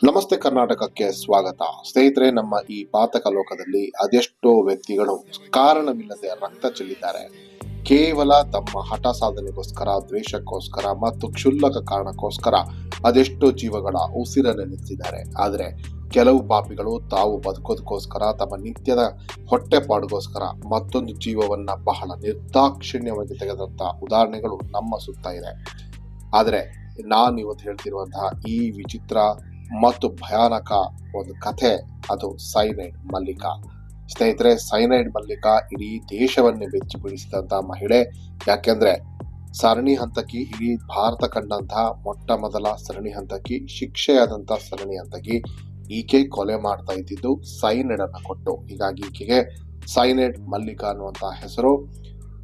ನಮಸ್ತೆ ಕರ್ನಾಟಕಕ್ಕೆ ಸ್ವಾಗತ. ಸ್ನೇಹಿತರೆ, ನಮ್ಮ ಈ ಪಾತಕ ಲೋಕದಲ್ಲಿ ಅದೆಷ್ಟೋ ವ್ಯಕ್ತಿಗಳು ಕಾರಣವಿಲ್ಲದೆ ರಕ್ತ ಚೆಲ್ಲಿದ್ದಾರೆ. ಕೇವಲ ತಮ್ಮ ಹಠ ಸಾಧನೆಗೋಸ್ಕರ, ದ್ವೇಷಕ್ಕೋಸ್ಕರ ಮತ್ತು ಕ್ಷುಲ್ಲಕ ಕಾರಣಕ್ಕೋಸ್ಕರ ಅದೆಷ್ಟೋ ಜೀವಗಳ ಉಸಿರನ್ನು ನಿಲ್ಲಿಸಿದ್ದಾರೆ ಆದರೆ ಕೆಲವು ಪಾಪಿಗಳು ತಾವು ಬದುಕೋದಕ್ಕೋಸ್ಕರ, ತಮ್ಮ ನಿತ್ಯದ ಹೊಟ್ಟೆಪಾಡುಗೋಸ್ಕರ ಮತ್ತೊಂದು ಜೀವವನ್ನ ಬಹಳ ನಿರ್ದಾಕ್ಷಿಣ್ಯವಾಗಿ ತೆಗೆದಂತ ಉದಾಹರಣೆಗಳು ನಮ್ಮ ಸುತ್ತ ಇದೆ. ಆದರೆ ನಾನು ಇವತ್ತು ಹೇಳ್ತಿರುವಂತಹ ಈ ವಿಚಿತ್ರ ಮತ್ತು ಭಯಾನಕ ಒಂದು ಕಥೆ, ಅದು ಸೈನೈಡ್ ಮಲ್ಲಿಕಾ. ಸ್ನೇಹಿತರೆ, ಸೈನೈಡ್ ಮಲ್ಲಿಕಾ ಇಡೀ ದೇಶವನ್ನೇ ಬೆಚ್ಚಿ ಬೀಳಿಸಿದಂತಹ ಮಹಿಳೆ. ಯಾಕೆಂದ್ರೆ, ಸರಣಿ ಹಂತಕಿ, ಇಡೀ ಭಾರತ ಕಂಡಂತಹ ಮೊಟ್ಟ ಮೊದಲ ಸರಣಿ ಹಂತಕಿ ಶಿಕ್ಷೆಯಾದಂತಹ ಸರಣಿ ಹಂತಕಿ ಈಕೆ ಕೊಲೆ ಮಾಡ್ತಾ ಇದ್ದಿದ್ದು ಸೈನೈಡ್ ಅನ್ನ ಕೊಟ್ಟು. ಹೀಗಾಗಿ ಈಕೆಗೆ ಸೈನೈಡ್ ಮಲ್ಲಿಕ ಅನ್ನುವಂತಹ ಹೆಸರು.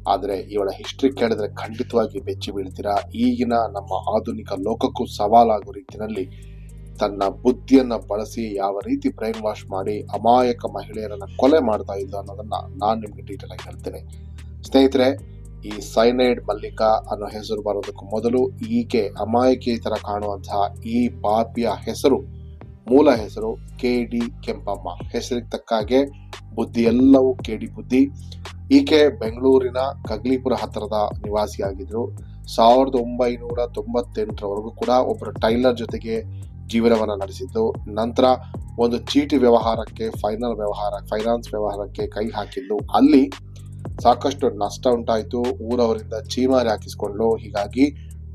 ಆದರೆ, ಇವಳ ಹಿಸ್ಟ್ರಿ ಕೇಳಿದ್ರೆ ಖಂಡಿತವಾಗಿ ಬೆಚ್ಚಿ ಬೀಳ್ತೀರಾ ಈಗಿನ ನಮ್ಮ ಆಧುನಿಕ ಲೋಕಕ್ಕೂ ಸವಾಲಾಗೋ ರೀತಿಯಲ್ಲಿ ತನ್ನ ಬುದ್ಧಿಯನ್ನ ಬಳಸಿ ಯಾವ ರೀತಿ ಬ್ರೈನ್ ವಾಶ್ ಮಾಡಿ ಅಮಾಯಕ ಮಹಿಳೆಯರನ್ನ ಕೊಲೆ ಮಾಡ್ತಾ ಇದ್ದ ಅನ್ನೋದನ್ನ ನಾನು ನಿಮ್ಗೆ ಡೀಟೇಲ್ ಆಗಿ ಹೇಳ್ತೇನೆ. ಸ್ನೇಹಿತರೆ, ಈ ಸೈನೈಡ್ ಮಲ್ಲಿಕಾ ಅನ್ನೋ ಹೆಸರು ಬರೋದಕ್ಕೂ ಮೊದಲು ಈಕೆ ಅಮಾಯಕಿ ತರ ಕಾಣುವಂತಹ ಈ ಪಾಪಿಯ ಹೆಸರು, ಮೂಲ ಹೆಸರು ಕೆ ಡಿ ಕೆಂಪಮ್ಮ. ಹೆಸರಿಗೆ ತಕ್ಕ ಹಾಗೆ ಬುದ್ಧಿ ಎಲ್ಲವೂ ಕೆ ಡಿ ಬುದ್ಧಿ. ಈಕೆ ಬೆಂಗಳೂರಿನ ಕಗ್ಲಿಪುರ ಹತ್ತಿರದ ನಿವಾಸಿಯಾಗಿದ್ರು. ಸಾವಿರದ ಒಂಬೈನೂರ ತೊಂಬತ್ತೆಂಟರವರೆಗೂ ಕೂಡ ಒಬ್ಬರು ಟೈಲರ್ ಜೊತೆಗೆ ಜೀವನವನ್ನ ನಡೆಸಿದ್ದು. ನಂತರ ಒಂದು ಚೀಟಿ ವ್ಯವಹಾರಕ್ಕೆ ಫೈನಲ್ ವ್ಯವಹಾರ ಫೈನಾನ್ಸ್ ವ್ಯವಹಾರಕ್ಕೆ ಕೈ ಹಾಕಿದ್ದು. ಅಲ್ಲಿ ಸಾಕಷ್ಟು ನಷ್ಟ ಉಂಟಾಯಿತು. ಊರವರಿಂದ ಚೀಮಾರಿ ಹಾಕಿಸಿಕೊಂಡು ಹೀಗಾಗಿ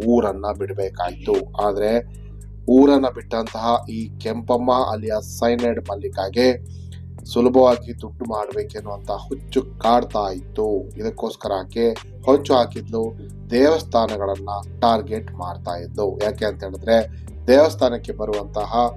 ಊರನ್ನು ಬಿಡಬೇಕಾಯಿತು. ಆದ್ರೆ ಊರನ್ನು ಬಿಟ್ಟಂತಹ ಈ ಕೆಂಪಮ್ಮ ಅಲ್ಲಿಯ ಸೈನೈಡ್ ಮಲ್ಲಿಕಾಗೆ ಸುಲಭವಾಗಿ ದುಡ್ಡು ಮಾಡಬೇಕೆನ್ನುವಂತಹ ಹುಚ್ಚು ಕಾಡ್ತಾ ಇತ್ತು. ಇದಕ್ಕೋಸ್ಕರ ಆಕೆ ಹೊಂಚು ಹಾಕಿದ್ಲು. ದೇವಸ್ಥಾನಗಳನ್ನು ಟಾರ್ಗೆಟ್ ಮಾಡ್ತಾ ಇದ್ಲು. ಯಾಕೆ ಅಂತ ಹೇಳಿದ್ರೆ ದೇವಸ್ಥಾನಕ್ಕೆ ಬರುವಂತಹ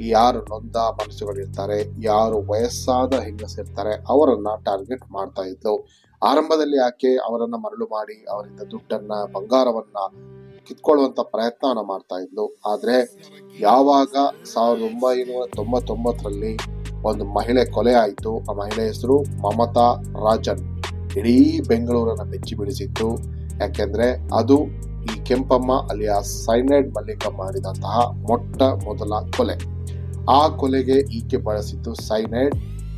ಯಾರು ನೊಂದ ಮನಸ್ಸುಗಳಿರ್ತಾರೆ ಯಾರು ವಯಸ್ಸಾದ ಹೆಂಗಸಿರ್ತಾರೆ ಅವರನ್ನ ಟಾರ್ಗೆಟ್ ಮಾಡ್ತಾ ಇದ್ಲು. ಆರಂಭದಲ್ಲಿ ಆಕೆ ಅವರನ್ನ ಮರಳು ಮಾಡಿ ಅವರಿಂದ ದುಡ್ಡನ್ನ, ಬಂಗಾರವನ್ನ ಕಿತ್ಕೊಳ್ಳುವಂತ ಪ್ರಯತ್ನವನ್ನ ಮಾಡ್ತಾ ಇದ್ಲು. ಆದ್ರೆ ಯಾವಾಗ ಸಾವಿರದ ಒಂಬೈನೂರ ತೊಂಬತ್ತೊಂಬತ್ತರಲ್ಲಿ ಒಂದು ಮಹಿಳೆ ಕೊಲೆ ಆಯಿತು. ಆ ಮಹಿಳೆ ಹೆಸರು ಮಮತಾ ರಾಜನ್. ಇಡೀ ಬೆಂಗಳೂರನ್ನ ಬೆಚ್ಚಿ ಬಿಡಿಸಿತ್ತು ಯಾಕೆಂದ್ರೆ ಅದು ಈ ಕೆಂಪಮ್ಮ ಅಲ್ಲಿಯ ಸೈನೈಡ್ ಮಲ್ಲಿಕ ಮಾಡಿದಂತಹ ಮೊಟ್ಟ ಮೊದಲ ಕೊಲೆ. ಆ ಕೊಲೆಗೆ ಈಕೆ ಬಳಸಿದ್ದು ಸೈನೈಡ್.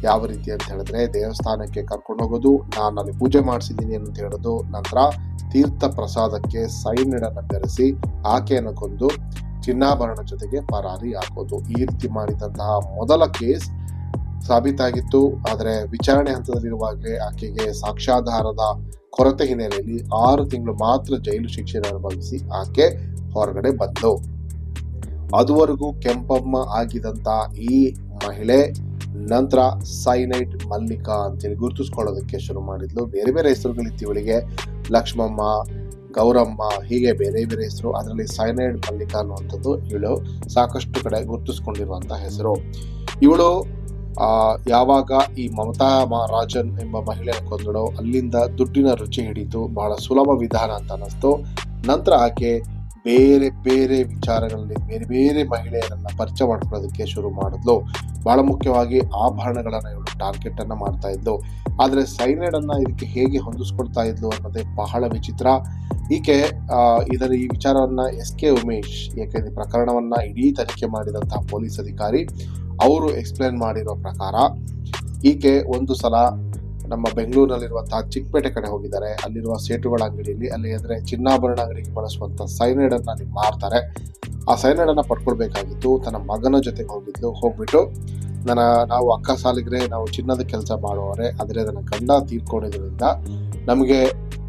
ಯಾವ ರೀತಿ ಅಂತ ಹೇಳಿದ್ರೆ ದೇವಸ್ಥಾನಕ್ಕೆ ಕರ್ಕೊಂಡು ಹೋಗೋದು, ನಾನು ಅಲ್ಲಿ ಪೂಜೆ ಮಾಡಿಸಿದ್ದೀನಿ ಅಂತ ಹೇಳೋದು, ನಂತರ ತೀರ್ಥ ಪ್ರಸಾದಕ್ಕೆ ಸೈನೈಡ್ ಅನ್ನ ಬೆರೆಸಿ ಆಕೆಯನ್ನು ಕೊಂದು ಚಿನ್ನಾಭರಣ ಜೊತೆಗೆ ಪರಾರಿ ಹಾಕೋದು, ಈ ರೀತಿ ಮಾಡಿದಂತಹ ಮೊದಲ ಕೇಸ್ ಸಾಬೀತಾಗಿತ್ತು. ಆದರೆ ವಿಚಾರಣೆ ಹಂತದಲ್ಲಿರುವಾಗಲೇ ಆಕೆಗೆ ಸಾಕ್ಷ್ಯಾಧಾರದ ಕೊರತೆ ಹಿನ್ನೆಲೆಯಲ್ಲಿ ಆರು ತಿಂಗಳು ಮಾತ್ರ ಜೈಲು ಶಿಕ್ಷೆ ಅನುಭವಿಸಿ ಆಕೆ ಹೊರಗಡೆ ಬಂದು. ಅದುವರೆಗೂ ಕೆಂಪಮ್ಮ ಆಗಿದಂತ ಈ ಮಹಿಳೆ ನಂತರ ಸೈನೈಟ್ ಮಲ್ಲಿಕಾ ಅಂತೇಳಿ ಗುರುತಿಸ್ಕೊಳ್ಳೋದಕ್ಕೆ ಶುರು ಮಾಡಿದ್ಲು. ಬೇರೆ ಬೇರೆ ಹೆಸರುಗಳಿತ್ತು ಇವಳಿಗೆ ಲಕ್ಷ್ಮಮ್ಮ, ಗೌರಮ್ಮ, ಹೀಗೆ ಬೇರೆ ಬೇರೆ ಹೆಸರು. ಅದರಲ್ಲಿ ಸೈನೈಡ್ ಮಲ್ಲಿಕಾ ಅನ್ನುವಂಥದ್ದು ಇವಳು ಸಾಕಷ್ಟು ಕಡೆ ಗುರುತಿಸ್ಕೊಂಡಿರುವಂತಹ ಹೆಸರು. ಇವಳು ಯಾವಾಗ ಈ ಮಮತಾ ರಾಜನ್ ಎಂಬ ಮಹಿಳೆಯನ್ನು ಕೊಂದಳೋ, ಅಲ್ಲಿಂದ ದುಡ್ಡಿನ ರುಚಿ ಹಿಡಿತು ಬಹಳ ಸುಲಭ ವಿಧಾನ ಅಂತ ಅನ್ನಿಸ್ತು. ನಂತರ ಆಕೆ ಬೇರೆ ಬೇರೆ ವಿಚಾರಗಳಲ್ಲಿ ಬೇರೆ ಬೇರೆ ಮಹಿಳೆಯರನ್ನ ಪರಿಚಯ ಮಾಡ್ಕೊಳ್ಳೋದಕ್ಕೆ ಶುರು ಮಾಡಿದ್ಲು. ಬಹಳ ಮುಖ್ಯವಾಗಿ ಆಭರಣಗಳನ್ನ ಇವಳು ಟಾರ್ಗೆಟ್ ಅನ್ನ ಮಾಡ್ತಾ ಇದ್ಲು. ಆದ್ರೆ ಅನ್ನ ಇದಕ್ಕೆ ಹೇಗೆ ಹೊಂದಿಸ್ಕೊಳ್ತಾ ಇದ್ಲು ಅನ್ನೋದೇ ಬಹಳ ವಿಚಿತ್ರ. ಈಕೆ ಇದರ ಈ ವಿಚಾರವನ್ನ ಎಸ್ ಕೆ ಉಮೇಶ್, ಏಕೆಂದ್ರೆ ಪ್ರಕರಣವನ್ನ ಇಡೀ ತನಿಖೆ ಮಾಡಿದಂತಹ ಪೊಲೀಸ್ ಅಧಿಕಾರಿ, ಅವರು ಎಕ್ಸ್ಪ್ಲೇನ್ ಮಾಡಿರೋ ಪ್ರಕಾರ ಈಕೆ ಒಂದು ಸಲ ನಮ್ಮ ಬೆಂಗಳೂರಿನಲ್ಲಿರುವಂತಹ ಚಿಕ್ಕಪೇಟೆ ಕಡೆ ಹೋಗಿದ್ದಾರೆ. ಅಲ್ಲಿರುವ ಸೇಟುಗಳ ಅಂಗಡಿಯಲ್ಲಿ, ಅಲ್ಲಿ ಅಂದರೆ ಚಿನ್ನಾಭರಣ ಅಂಗಡಿಗೆ ಬಳಸುವಂಥ ಸೈನೈಡನ್ನು ಅಲ್ಲಿ ಮಾರ್ತಾರೆ. ಆ ಸೈನೈಡನ್ನು ಪಡ್ಕೊಳ್ಬೇಕಾಗಿತ್ತು. ತನ್ನ ಮಗನ ಜೊತೆಗೆ ಹೋಗಿದ್ಲು. ಹೋಗ್ಬಿಟ್ಟು ನನ್ನ, ನಾವು ಅಕ್ಕ ಸಾಲಿಗ್ರೆ, ನಾವು ಚಿನ್ನದ ಕೆಲಸ ಮಾಡುವವರೆ, ಆದರೆ ನನ್ನ ಗಂಡ ತೀರ್ಕೊಂಡಿದ್ದರಿಂದ ನಮಗೆ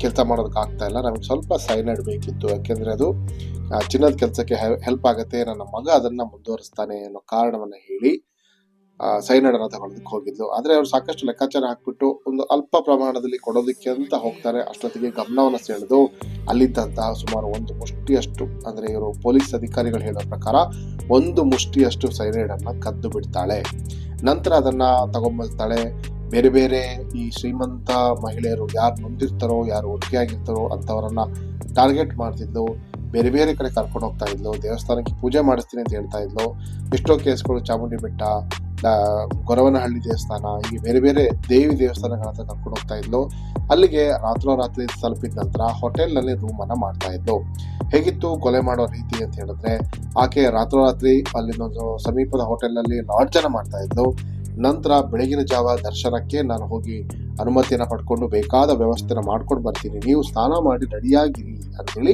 ಕೆಲಸ ಮಾಡೋದಕ್ಕೆ ಆಗ್ತಾ ಇಲ್ಲ. ನಮಗೆ ಸ್ವಲ್ಪ ಸೈನೈಡ್ ಬೇಕಿತ್ತು. ಯಾಕೆಂದರೆ ಅದು ಚಿನ್ನದ ಕೆಲಸಕ್ಕೆ ಹೆಲ್ಪ್ ಆಗುತ್ತೆ. ನನ್ನ ಮಗ ಅದನ್ನು ಮುಂದುವರಿಸ್ತಾನೆ ಅನ್ನೋ ಕಾರಣವನ್ನು ಹೇಳಿ ಸೈನೈಡ್ ಅನ್ನ ತಗೊಳ್ಳೋದಕ್ಕೆ ಹೋಗಿದ್ಲು ಆದ್ರೆ ಅವ್ರು ಸಾಕಷ್ಟು ಲೆಕ್ಕಾಚಾರ ಹಾಕ್ಬಿಟ್ಟು ಒಂದು ಅಲ್ಪ ಪ್ರಮಾಣದಲ್ಲಿ ಕೊಡೋದಕ್ಕೆ ಅಂತ ಹೋಗ್ತಾರೆ. ಅಷ್ಟೊತ್ತಿಗೆ ಗಮನವನ್ನ ಸೆಳೆದು ಅಲ್ಲಿದ್ದಂತಹ ಸುಮಾರು ಒಂದು ಮುಷ್ಟಿಯಷ್ಟು, ಅಂದ್ರೆ ಇವರು ಪೊಲೀಸ್ ಅಧಿಕಾರಿಗಳು ಹೇಳೋ ಪ್ರಕಾರ ಒಂದು ಮುಷ್ಟಿಯಷ್ಟು ಸೈನೈಡ್ ಅನ್ನ ಕದ್ದು ಬಿಡ್ತಾಳೆ. ನಂತರ ಅದನ್ನ ತಗೊಂಬರ್ತಾಳೆ. ಬೇರೆ ಬೇರೆ ಈ ಶ್ರೀಮಂತ ಮಹಿಳೆಯರು ಯಾರು ನೊಂದಿರ್ತಾರೋ ಯಾರು ಒಟ್ಟಿಯಾಗಿರ್ತಾರೋ ಅಂತವರನ್ನ ಟಾರ್ಗೆಟ್ ಮಾಡ್ತಿದ್ಲು. ಬೇರೆ ಬೇರೆ ಕಡೆ ಕರ್ಕೊಂಡು ಹೋಗ್ತಾ ಇದ್ಲು. ದೇವಸ್ಥಾನಕ್ಕೆ ಪೂಜೆ ಮಾಡಿಸ್ತೀನಿ ಅಂತ ಹೇಳ್ತಾ ಇದ್ಲು. ಎಷ್ಟೋ ಕೇಸ್ಗಳು ಚಾಮುಂಡಿ ಬೆಟ್ಟ ಗೊರವನಹಳ್ಳಿ ದೇವಸ್ಥಾನ, ಹೀಗೆ ಬೇರೆ ಬೇರೆ ದೇವಿ ದೇವಸ್ಥಾನಗಳ ಹತ್ರ ಕರ್ಕೊಂಡು ಹೋಗ್ತಾ ಇದ್ಲು. ಅಲ್ಲಿಗೆ ರಾತ್ರೋರಾತ್ರಿ ತಲುಪಿದ ನಂತರ ಹೋಟೆಲ್ನಲ್ಲಿ ರೂಮನ್ನು ಮಾಡ್ತಾ ಇದ್ಲು. ಹೇಗಿತ್ತು ಕೊಲೆ ಮಾಡೋ ರೀತಿ ಅಂತ ಹೇಳಿದ್ರೆ, ಆಕೆ ರಾತ್ರೋರಾತ್ರಿ ಅಲ್ಲಿನೊಂದು ಸಮೀಪದ ಹೋಟೆಲ್ನಲ್ಲಿ ಲಾಡ್ಜನ್ನು ಮಾಡ್ತಾ ಇದ್ಲು. ನಂತರ ಬೆಳಗಿನ ಜಾವ ದರ್ಶನಕ್ಕೆ ನಾನು ಹೋಗಿ ಅನುಮತಿಯನ್ನು ಪಡ್ಕೊಂಡು ಬೇಕಾದ ವ್ಯವಸ್ಥೆನ ಮಾಡ್ಕೊಂಡು ಬರ್ತೀನಿ. ನೀವು ಸ್ನಾನ ಮಾಡಿ ರೆಡಿಯಾಗಿರಿ ಅಂತೇಳಿ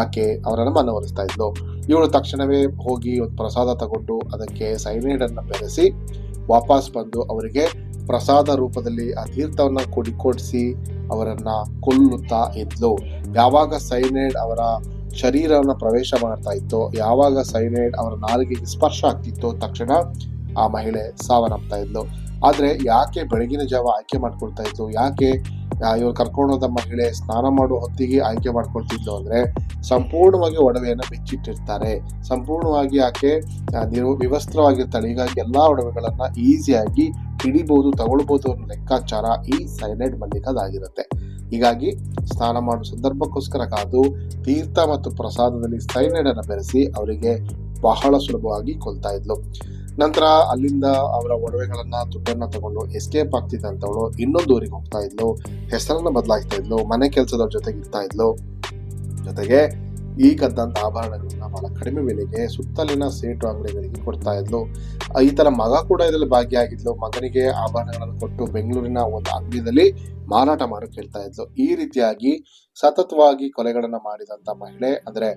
ಆಕೆ ಅವರನ್ನು ಮನವೊಲಿಸ್ತಾ ಇದ್ಲು. ಇವಳು ತಕ್ಷಣವೇ ಹೋಗಿ ಒಂದು ಪ್ರಸಾದ ತಗೊಂಡು ಅದಕ್ಕೆ ಸೈನೈಡನ್ನು ಬೆರೆಸಿ ವಾಪಸ್ ಬಂದು ಅವರಿಗೆ ಪ್ರಸಾದ ರೂಪದಲ್ಲಿ ಆ ತೀರ್ಥವನ್ನು ಕೊಡಿ ಕೊಡಿಸಿ ಅವರನ್ನ ಕೊಲ್ಲುತ್ತಾ ಇದ್ಲು. ಯಾವಾಗ ಸೈನೈಡ್ ಅವರ ಶರೀರವನ್ನು ಪ್ರವೇಶ ಮಾಡ್ತಾ ಇತ್ತು, ಯಾವಾಗ ಸೈನೈಡ್ ಅವರ ನಾಲಿಗೆಗೆ ಸ್ಪರ್ಶ ಆಗ್ತಿತ್ತು ತಕ್ಷಣ ಆ ಮಹಿಳೆ ಸಾವನ್ನಪ್ತಾ ಇದ್ಲು. ಆದ್ರೆ ಯಾಕೆ ಬೆಳಗಿನ ಜಾವ ಆಯ್ಕೆ ಮಾಡ್ಕೊಳ್ತಾ ಇದ್ಲು? ಯಾಕೆ ಇವ್ರು ಕರ್ಕೊಂಡು ಹೋದ ಮಹಿಳೆ ಸ್ನಾನ ಮಾಡುವ ಹೊತ್ತಿಗೆ ಆಯ್ಕೆ ಮಾಡ್ಕೊಳ್ತಿದ್ಲು ಅಂದ್ರೆ ಸಂಪೂರ್ಣವಾಗಿ ಒಡವೆಯನ್ನು ಬಿಚ್ಚಿಟ್ಟಿರ್ತಾರೆ. ಸಂಪೂರ್ಣವಾಗಿ ಆಕೆ ನೀವು ವಿವಸ್ತ್ರವಾಗಿರ್ತಾಳೆ. ಹೀಗಾಗಿ ಎಲ್ಲಾ ಒಡವೆಗಳನ್ನ ಈಸಿಯಾಗಿ ಹಿಡಿಬಹುದು ತಗೊಳ್ಬಹುದು ಅನ್ನೋ ಲೆಕ್ಕಾಚಾರ ಈ ಸೈನೈಡ್ ಮಲ್ಲಿಕದಾಗಿರುತ್ತೆ. ಹೀಗಾಗಿ ಸ್ನಾನ ಮಾಡುವ ಸಂದರ್ಭಕ್ಕೋಸ್ಕರ ಕಾದು ತೀರ್ಥ ಮತ್ತು ಪ್ರಸಾದದಲ್ಲಿ ಸೈನೈಡ್ ಅನ್ನು ಬೆರೆಸಿ ಅವರಿಗೆ ಬಹಳ ಸುಲಭವಾಗಿ ಕೊಲ್ತಾ ಇದ್ಲು. ನಂತರ ಅಲ್ಲಿಂದ ಅವರ ಒಡವೆಗಳನ್ನ, ದುಡ್ಡನ್ನ ತಗೊಂಡು ಎಸ್ಕೇಪ್ ಆಗ್ತಿದ್ದಂಥವಳು ಇನ್ನೊಂದು ಊರಿಗೆ ಹೋಗ್ತಾ ಇದ್ಲು. ಹೆಸರನ್ನ ಬದಲಾಯಿಸ್ತಾ ಇದ್ಲು. ಮನೆ ಕೆಲಸದವ್ರ ಜೊತೆಗೆ ಇರ್ತಾ ಇದ್ಲು. ಜೊತೆಗೆ ಈ ಕದ್ದಂತ ಆಭರಣಗಳನ್ನ ಬಹಳ ಕಡಿಮೆ ಬೆಲೆಗೆ ಸುತ್ತಲಿನ ಸೇಟು ಅಂಗಡಿಗಳಿಗೆ ಕೊಡ್ತಾ ಇದ್ಲು. ಈ ತರ ಮಗ ಕೂಡ ಇದರಲ್ಲಿ ಭಾಗಿಯಾಗಿದ್ಲು. ಮಗನಿಗೆ ಆಭರಣಗಳನ್ನು ಕೊಟ್ಟು ಬೆಂಗಳೂರಿನ ಒಂದು ಅಂಗಡಿಯಲ್ಲಿ ಮಾರಾಟ ಮಾಡಿ ಹೇಳ್ತಾ ಇದ್ಲು. ಈ ರೀತಿಯಾಗಿ ಸತತವಾಗಿ ಕೊಲೆಗಳನ್ನ ಮಾಡಿದಂತ ಮಹಿಳೆ, ಅಂದ್ರೆ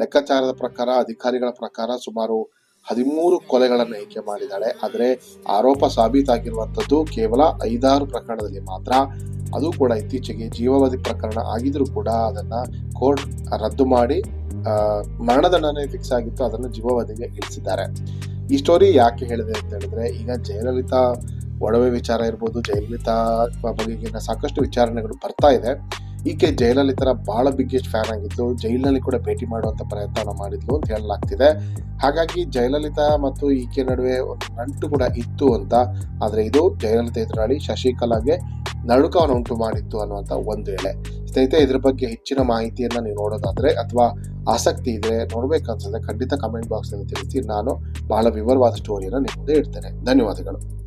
ಲೆಕ್ಕಾಚಾರದ ಪ್ರಕಾರ, ಅಧಿಕಾರಿಗಳ ಪ್ರಕಾರ ಸುಮಾರು ಹದಿಮೂರು ಕೊಲೆಗಳನ್ನು ಆಯ್ಕೆ ಮಾಡಿದ್ದಾಳೆ. ಆದರೆ ಆರೋಪ ಸಾಬೀತಾಗಿರುವಂಥದ್ದು ಕೇವಲ ಐದಾರು ಪ್ರಕರಣದಲ್ಲಿ ಮಾತ್ರ. ಅದು ಕೂಡ ಇತ್ತೀಚೆಗೆ ಜೀವಾವಧಿ ಪ್ರಕರಣ ಆಗಿದ್ರೂ ಕೂಡ ಅದನ್ನ ಕೋರ್ಟ್ ರದ್ದು ಮಾಡಿ ಮರಣದಂಡನೆ ಫಿಕ್ಸ್ ಆಗಿತ್ತು, ಅದನ್ನು ಜೀವಾವಧಿಗೆ ಇಳಿಸಿದ್ದಾರೆ. ಈ ಸ್ಟೋರಿ ಯಾಕೆ ಹೇಳಿದೆ ಅಂತ ಹೇಳಿದ್ರೆ, ಈಗ ಜಯಲಲಿತಾ ಒಡವೆ ವಿಚಾರ ಇರ್ಬೋದು, ಜಯಲಲಿತಾ ಬಗೆಗಿನ ಸಾಕಷ್ಟು ವಿಚಾರಣೆಗಳು ಬರ್ತಾ ಇದೆ. ಈಕೆ ಜಯಲಲಿತರ ಬಹಳ ಬಿಗ್ಗೆಸ್ಟ್ ಫ್ಯಾನ್ ಆಗಿದ್ದು ಜೈಲಿನಲ್ಲಿ ಕೂಡ ಭೇಟಿ ಮಾಡುವಂತ ಪ್ರಯತ್ನ ಮಾಡಿದ್ಲು ಅಂತ ಹೇಳಲಾಗ್ತಿದೆ. ಹಾಗಾಗಿ ಜಯಲಲಿತಾ ಮತ್ತು ಈಕೆ ನಡುವೆ ಒಂದು ನಂಟು ಕೂಡ ಇತ್ತು ಅಂತ, ಆದರೆ ಇದು ಜಯಲಲಿತಾ ಎದುರಾಳಿ ಶಶಿಕಲಾಗೆ ನಡುಕವನ್ನು ಉಂಟು ಮಾಡಿತ್ತು ಅನ್ನುವಂತ ಒಂದು ವೇಳೆ ಸ್ನೇಹಿತರೆ, ಇದ್ರ ಬಗ್ಗೆ ಹೆಚ್ಚಿನ ಮಾಹಿತಿಯನ್ನು ನೀವು ನೋಡೋದಾದ್ರೆ ಅಥವಾ ಆಸಕ್ತಿ ಇದ್ರೆ ನೋಡಬೇಕನ್ಸಿದ್ರೆ ಖಂಡಿತ ಕಮೆಂಟ್ ಬಾಕ್ಸ್ನಲ್ಲಿ ತಿಳಿಸಿ, ನಾನು ಬಹಳ ವಿವರವಾದ ಸ್ಟೋರಿಯನ್ನು ನಿಮ್ಮ ಮುಂದೆ ಇಡ್ತೇನೆ ಧನ್ಯವಾದಗಳು.